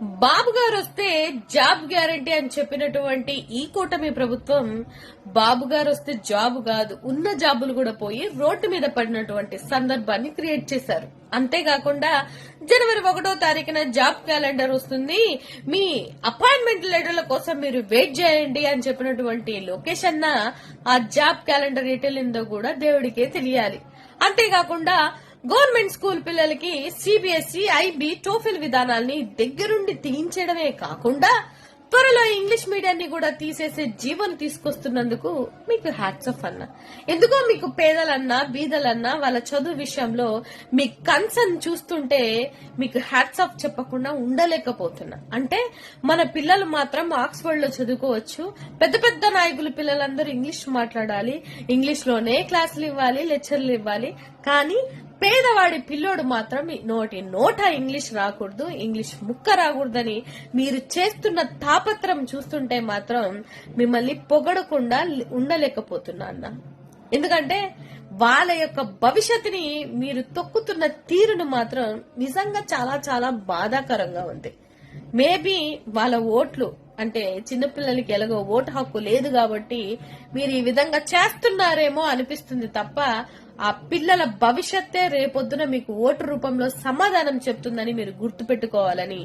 బాబు గారు వస్తే job guarantee అని చెప్పినటువంటి ఈ కూటమి ప్రభుత్వం బాబు గారు వస్తే జాబ్ కాదు ఉన్న జాబులు కూడా పోయి రోడ్డు మీద పడినటువంటి సందర్భాన్ని క్రియేట్ చేశారు. అంతేకాకుండా జనవరి ఒకటో తారీఖున జాబ్ క్యాలెండర్ వస్తుంది. మీ అపాయింట్మెంట్ లెటర్ల కోసం మీరు వెయిట్ చేయండి అని చెప్పినటువంటి లోకేష్ అన్న ఆ జాబ్ క్యాలెండర్ ఎటెళ్ళిందో కూడా దేవుడికే తెలియాలి. అంతేకాకుండా గవర్నమెంట్ స్కూల్ పిల్లలకి సిబిఎస్ఈ ఐబీ టోఫిల్ విధానాల్ని దగ్గరుండి తీయించడమే కాకుండా త్వరలో ఇంగ్లీష్ మీడియాన్ని కూడా తీసేసే జీవన్ తీసుకొస్తున్నందుకు మీకు హ్యాట్స్ ఆఫ్ అన్న. ఎందుకో మీకు పేదలన్నా బీదలన్నా వాళ్ళ చదువు విషయంలో మీ కన్సర్న్ చూస్తుంటే మీకు హ్యాట్స్ ఆఫ్ చెప్పకుండా ఉండలేకపోతున్నా. అంటే మన పిల్లలు మాత్రం ఆక్స్ఫర్డ్లో చదువుకోవచ్చు. పెద్ద పెద్ద నాయకులు పిల్లలందరూ ఇంగ్లీష్ మాట్లాడాలి. ఇంగ్లీష్లోనే క్లాసులు ఇవ్వాలి లెక్చర్లు ఇవ్వాలి. కానీ పేదవాడి పిల్లోడు మాత్రం నోటి నోట ఇంగ్లీష్ రాకూడదు ఇంగ్లీష్ ముక్క రాకూడదని మీరు చేస్తున్న తాపత్రం చూస్తుంటే మాత్రం మిమ్మల్ని పొగడకుండా ఉండలేకపోతున్నా అన్న ఎందుకంటే వాళ్ళ యొక్క భవిష్యత్తుని మీరు తొక్కుతున్న తీరును మాత్రం నిజంగా చాలా చాలా బాధాకరంగా ఉంది. మేబీ వాళ్ళ ఓట్లు అంటే చిన్నపిల్లలకి ఎలాగో ఓటు హక్కు లేదు కాబట్టి మీరు ఈ విధంగా చేస్తున్నారేమో అనిపిస్తుంది తప్ప ఆ పిల్లల భవిష్యత్తే రేపొద్దున మీకు ఓటు రూపంలో సమాధానం చెప్తుందని మీరు గుర్తుపెట్టుకోవాలని.